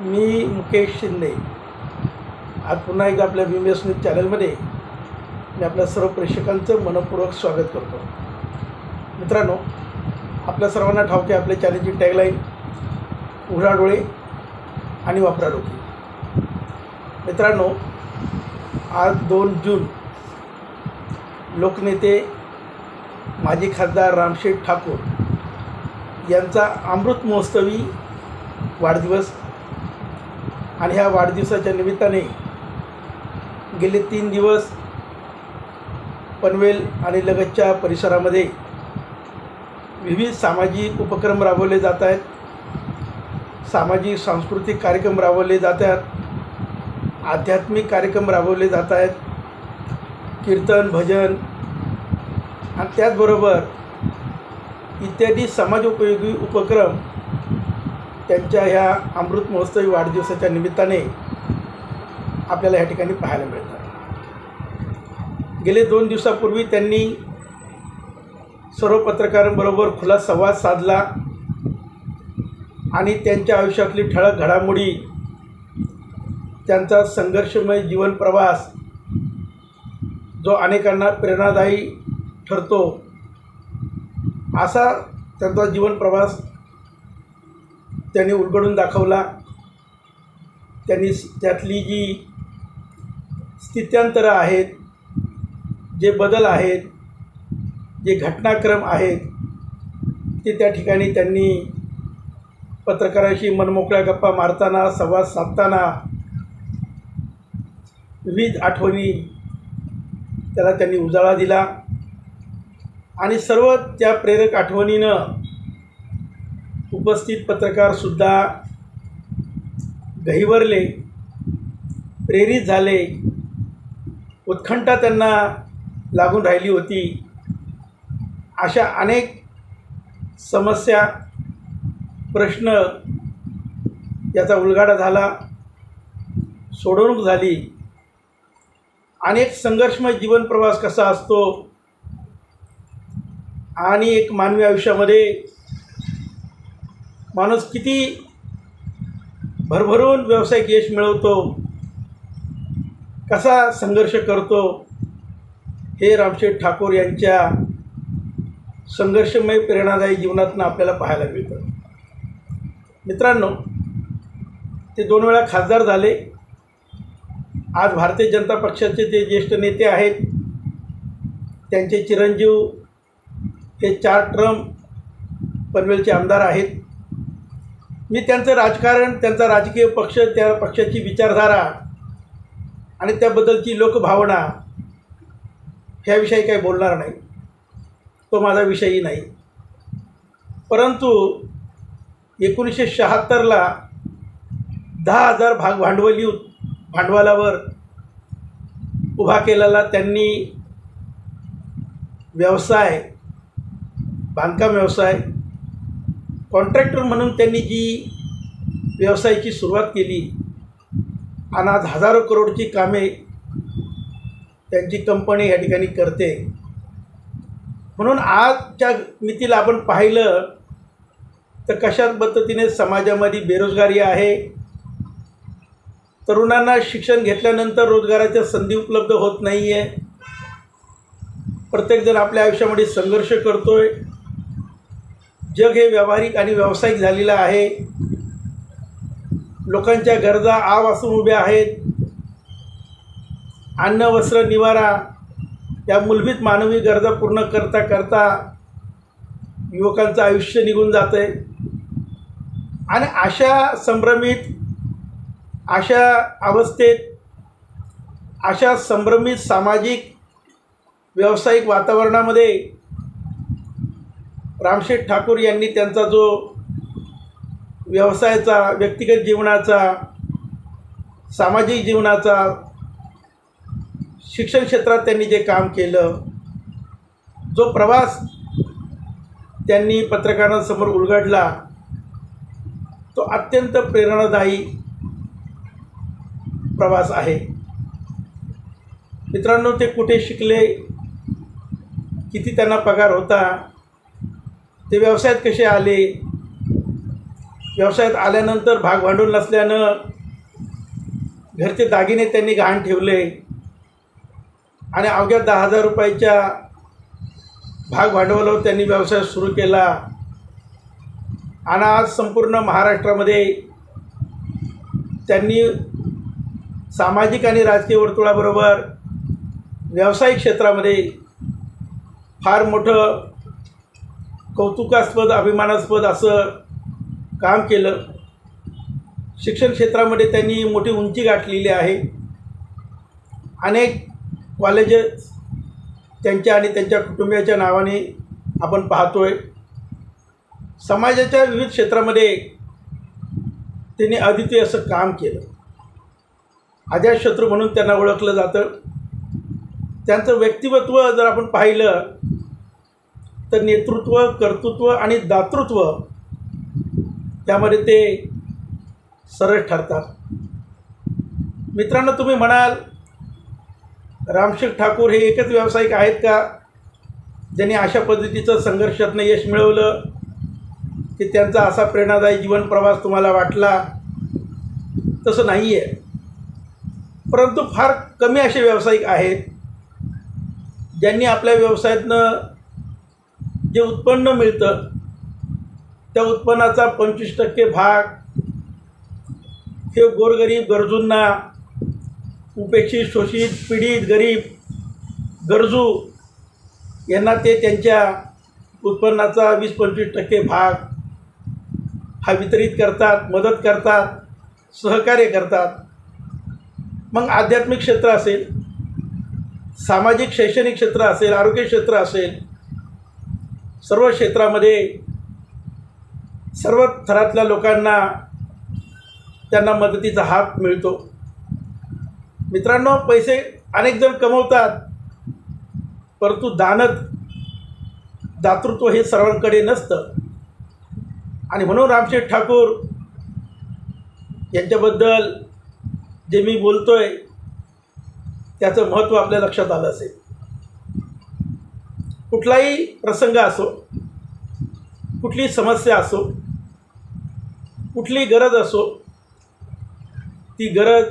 मी मुकेश शिंदे. आज पुन्हा एकदा आपल्या बी एस न्यूज चॅनलमध्ये मी आपल्या सर्व प्रेक्षकांचं मनपूर्वक स्वागत करतो. मित्रांनो आपल्या सर्वांना ठावते आपले आपल्या चॅनलची टॅगलाईन उघडा डोळे आणि वापरा डोके. मित्रांनो आज दोन जून लोकनेते माजी खासदार रामशेठ ठाकूर यांचा अमृत महोत्सवी वाढदिवस. आणि ह्या वाढदिवसाच्या निमित्ताने गेले तीन दिवस पनवेल आणि लगतच्या परिसरामध्ये विविध सामाजिक उपक्रम राबवले जात आहेत. सामाजिक सांस्कृतिक कार्यक्रम राबवले जात आहेत. आध्यात्मिक कार्यक्रम राबवले जात आहेत. कीर्तन भजन आणि त्याचबरोबर इत्यादी समाजोपयोगी उपक्रम त्यांच्या ह्या अमृत महोत्सवी वाढदिवसाच्या निमित्ताने आपल्याला ह्या ठिकाणी पाहायला मिळतात गेले दोन दिवसापूर्वी त्यांनी सर्व पत्रकारांबरोबर खुला संवाद साधला आणि त्यांच्या आयुष्यातली ठळक घडामोडी त्यांचा संघर्षमय जीवन प्रवास जो अनेकांना प्रेरणादायी ठरतो असा त्यांचा जीवन प्रवास त्यांनी उलगडून दाखवला. त्यांनी त्यातली जी स्थित्यांतरं आहेत जे बदल आहेत जे घटनाक्रम आहेत ते त्या ठिकाणी त्यांनी पत्रकारांशी मनमोकळ्या गप्पा मारताना संवाद साधताना विविध आठवणी त्याला त्यांनी उजाळा दिला. आणि सर्व त्या प्रेरक आठवणीनं उपस्थित पत्रकारसुद्धा गहिवरले प्रेरित झाले. उत्कंठा त्यांना लागून राहिली होती. अशा अनेक समस्या प्रश्न याचा उलगाडा झाला सोडवणूक झाली. अनेक संघर्षमय जीवन प्रवास कसा असतो? आणि एक मानवी आयुष्यामध्ये माणूस किती भरभरून व्यावसायिक यश मिळवतो कसा संघर्ष करतो हे रामशेठ ठाकूर यांच्या संघर्षमय प्रेरणादायी जीवनातनं आपल्याला पाहायला मिळतं. मित्रांनो ते दोन वेळा खासदार झाले. आज भारतीय जनता पक्षाचे जे ज्येष्ठ नेते आहेत त्यांचे चिरंजीव हे चार ट्रम पनवेलचे आमदार आहेत. मी त्यांचं राजकारण त्यांचा राजकीय पक्ष त्या पक्षाची विचारधारा आणि त्याबद्दलची लोकभावना ह्याविषयी काही बोलणार नाही. तो माझा विषयही नाही. परंतु एकोणीसशे शहात्तरला दहा हजार भाग भांडवली भांडवलावर उभा केलेला त्यांनी व्यवसाय बांधकाम व्यवसाय कॉन्ट्रॅक्टर म्हणून त्यांनी जी व्यवसायाची सुरुवात केली आणि आज हजारो करोडची कामे त्यांची कंपनी या ठिकाणी करते. म्हणून आजच्या मितीला आपण पाहिलं तर कशा पद्धतीने समाजामध्ये बेरोजगारी आहे? तरुणांना शिक्षण घेतल्यानंतर रोजगाराच्या संधी उपलब्ध होत नाही आहे प्रत्येकजण आपल्या आयुष्यामध्ये संघर्ष करतो आहे जग हे व्यावहारिक आणि व्यावसायिक झालेलं आहे. लोकांच्या गरजा आवासून उभ्या आहेत. अन्न वस्त्र निवारा या मूलभूत मानवी गरजा पूर्ण करता करता युवकांचं आयुष्य निघून जातं आहे आणि अशा संभ्रमित अशा अवस्थेत अशा संभ्रमित सामाजिक व्यावसायिक वातावरणामध्ये रामशेठ ठाकूर यांनी त्यांचा जो व्यवसायाचा व्यक्तिगत जीवनाचा सामाजिक जीवनाचा शिक्षण क्षेत्रात त्यांनी जे काम केलं जो प्रवास त्यांनी पत्रकारांसमोर उलगडला तो अत्यंत प्रेरणादायी प्रवास आहे. मित्रांनो ते कुठे शिकले किती त्यांना पगार होता ते व्यवसायात कसे आले? व्यवसायात आल्यानंतर भाग भांडवल नसल्यानं घरचे दागिने त्यांनी गहाण ठेवले. आणि अवघ्या दहा हजार रुपयाच्या भाग भांडवलावर त्यांनी व्यवसाय सुरू केला. आणि आज संपूर्ण महाराष्ट्रामध्ये त्यांनी सामाजिक आणि राजकीय वर्तुळाबरोबर व्यावसायिक क्षेत्रामध्ये फार मोठं कौतुकास्पद अभिमानास्पद असं काम केलं. शिक्षण क्षेत्रामध्ये त्यांनी मोठी उंची गाठलेली आहे. अनेक कॉलेजेस त्यांच्या आणि त्यांच्या कुटुंबियाच्या नावाने आपण पाहतोय. समाजाच्या विविध क्षेत्रामध्ये त्यांनी अद्वितीय असं काम केलं. अजातशत्रू म्हणून त्यांना ओळखलं जातं. त्यांचं व्यक्तिमत्व जर आपण पाहिलं तर नेतृत्व कर्तृत्व आणि दातृत्व त्यामध्ये ते सरळ ठरतात. मित्रांनो तुम्ही म्हणाल रामशेख ठाकूर हे एकच व्यावसायिक आहेत का? ज्यांनी अशा पद्धतीचं संघर्षातनं यश मिळवलं की त्यांचा असा प्रेरणादायी जीवन प्रवास तुम्हाला वाटला? तसं नाही आहे परंतु फार कमी असे व्यावसायिक आहेत ज्यांनी आपल्या व्यवसायातनं जे उत्पन्न मिळतं त्या उत्पन्नाचा पंचवीस टक्के भाग हे गोरगरीब गरजूंना उपेक्षित शोषित पीडित गरीब गरजू यांना ते त्यांच्या उत्पन्नाचा वीस पंचवीस टक्के भाग हा वितरित करतात मदत करतात सहकार्य करतात. मग आध्यात्मिक क्षेत्र असेल सामाजिक शैक्षणिक क्षेत्र असेल आरोग्य क्षेत्र असेल सर्व क्षेत्रामध्ये सर्व थरातल्या लोकांना त्यांना मदतीचा हात मिळतो. मित्रांनो पैसे अनेक जण कमवतात परंतु दानत दातृत्व हे सर्वांकडे नसतं. आणि म्हणून रामशेठ ठाकूर यांच्याबद्दल जे मी बोलतोय त्याचं महत्त्व आपल्या लक्षात आलं असेल. कुठलाही प्रसंग असो कुठली समस्या असो कुठली गरज असो ती गरज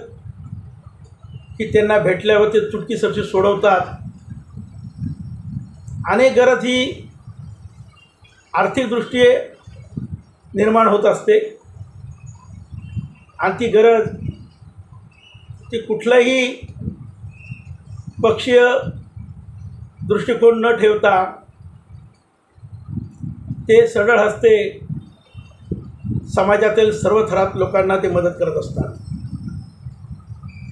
की त्यांना भेटल्यावर ते चुटकीसरशी सोडवतात. अनेक गरज ही आर्थिकदृष्टी निर्माण होत असते. आणि ती गरज ती कुठलाही पक्षीय दृष्टिकोन न ठेवता ते सरळ हस्ते समाजातील सर्व थरात लोकांना ते मदत करत असतात.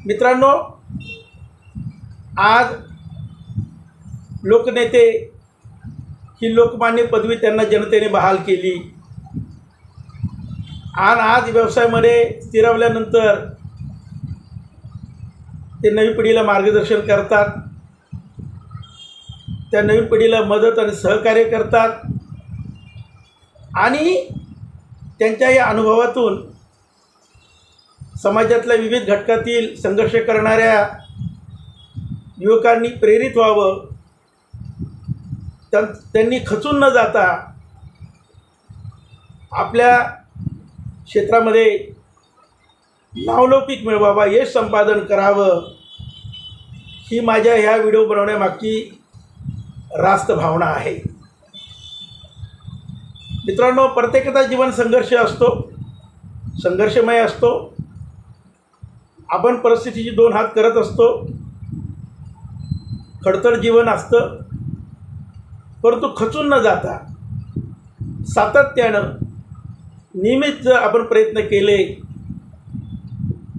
मित्रांनो आज लोकनेते ही लोकमान्य पदवी त्यांना जनतेने बहाल केली. आणि आज व्यवसायामध्ये स्थिरावल्यानंतर ते नवी पिढीला मार्गदर्शन करतात. त्या नवीन पिढीला मदत आणि सहकार्य करतात. आणि त्यांच्या या अनुभवातून समाजातल्या विविध घटकातील संघर्ष करणाऱ्या युवकांनी प्रेरित व्हावं. त्यां त्यांनी खचून न जाता आपल्या क्षेत्रामध्ये नावलौकिक मिळवावा यश संपादन करावं. ही माझ्या ह्या व्हिडिओ बनवण्यामागची रास्त भावना आहे. मित्रांनो प्रत्येकाचा जीवन संघर्ष असतो. संघर्षमय असतो. आपण परिस्थितीची दोन हात करत असतो. खडतर जीवन असतं. परंतु खचून न जाता सातत्यानं नियमित जर आपण प्रयत्न केले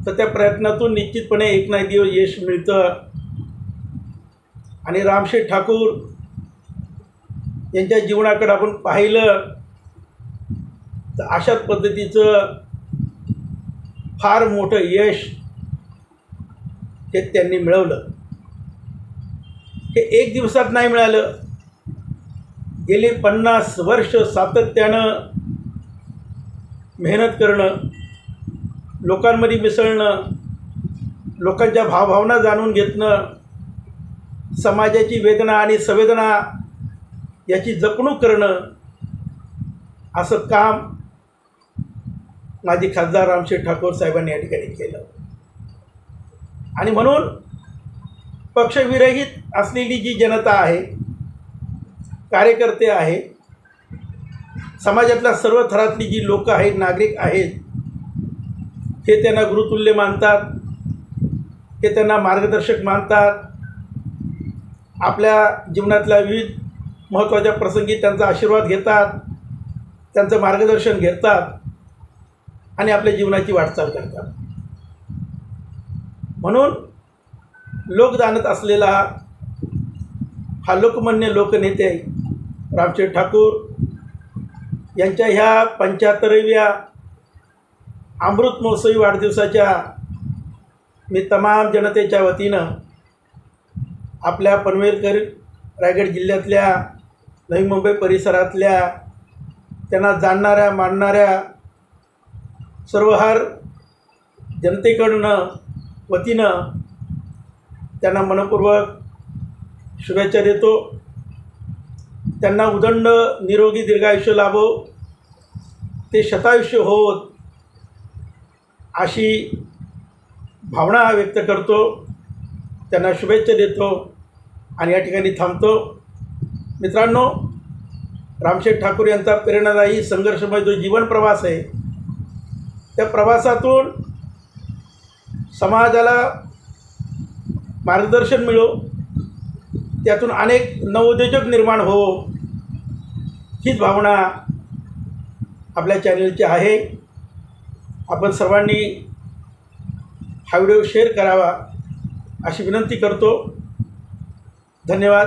तर त्या प्रयत्नातून निश्चितपणे एक ना दिवस यश मिळतं. आणि रामशेठ ठाकूर यांच्या जीवनाकडे आपण पाहिलं तर अशाच पद्धतीचं फार मोठं यश हे त्यांनी मिळवलं. हे एक दिवसात नाही मिळालं. गेली पन्नास वर्ष सातत्यानं मेहनत करणं लोकांमध्ये मिसळणं लोकांच्या भावभावना जाणून घेतणं समाजाची वेदना आणि संवेदना याची जपणूक करणं असं काम माजी खासदार रामशेठ ठाकूर साहेबांनी या ठिकाणी केलं. आणि म्हणून पक्षविरहित असलेली जी जनता आहे कार्यकर्ते आहे समाजातल्या सर्व थरातली जी लोक आहेत नागरिक आहेत हे त्यांना गुरुतुल्य मानतात हे त्यांना मार्गदर्शक मानतात. आपल्या जीवनातल्या विविध महत्त्वाच्या प्रसंगी त्यांचा आशीर्वाद घेतात त्यांचं मार्गदर्शन घेतात आणि आपल्या जीवनाची वाटचाल करतात. म्हणून लोक जाणत असलेला हा लोकमान्य लोकनेते रामचंद्र ठाकूर यांच्या ह्या पंच्याहत्तराव्या अमृत महोत्सवी वाढदिवसाच्या मी तमाम जनतेच्या वतीनं आपल्या पनवेलकर रायगड जिल्ह्यातल्या नवी मुंबई परिसरातल्या त्यांना जाणणाऱ्या मानणाऱ्या सर्वहार जनतेकडून वतीनं त्यांना मनपूर्वक शुभेच्छा देतो. त्यांना उदंड निरोगी दीर्घायुष्य लाभो. ते शतायुष्य होत अशी भावना व्यक्त करतो. त्यांना शुभेच्छा देतो आणि या ठिकाणी थांबतो. मित्रांनो रामशेठ ठाकूर यांचा प्रेरणादायी संघर्षमय जो जीवन प्रवास आहे त्या प्रवासातून समाजाला मार्गदर्शन मिळो त्यातून अनेक नवोद्योजक निर्माण हो हीच भावना आपल्या चॅनलची आहे. आपण सर्वांनी हा व्हिडिओ शेअर करावा अशी विनंती करतो. धन्यवाद.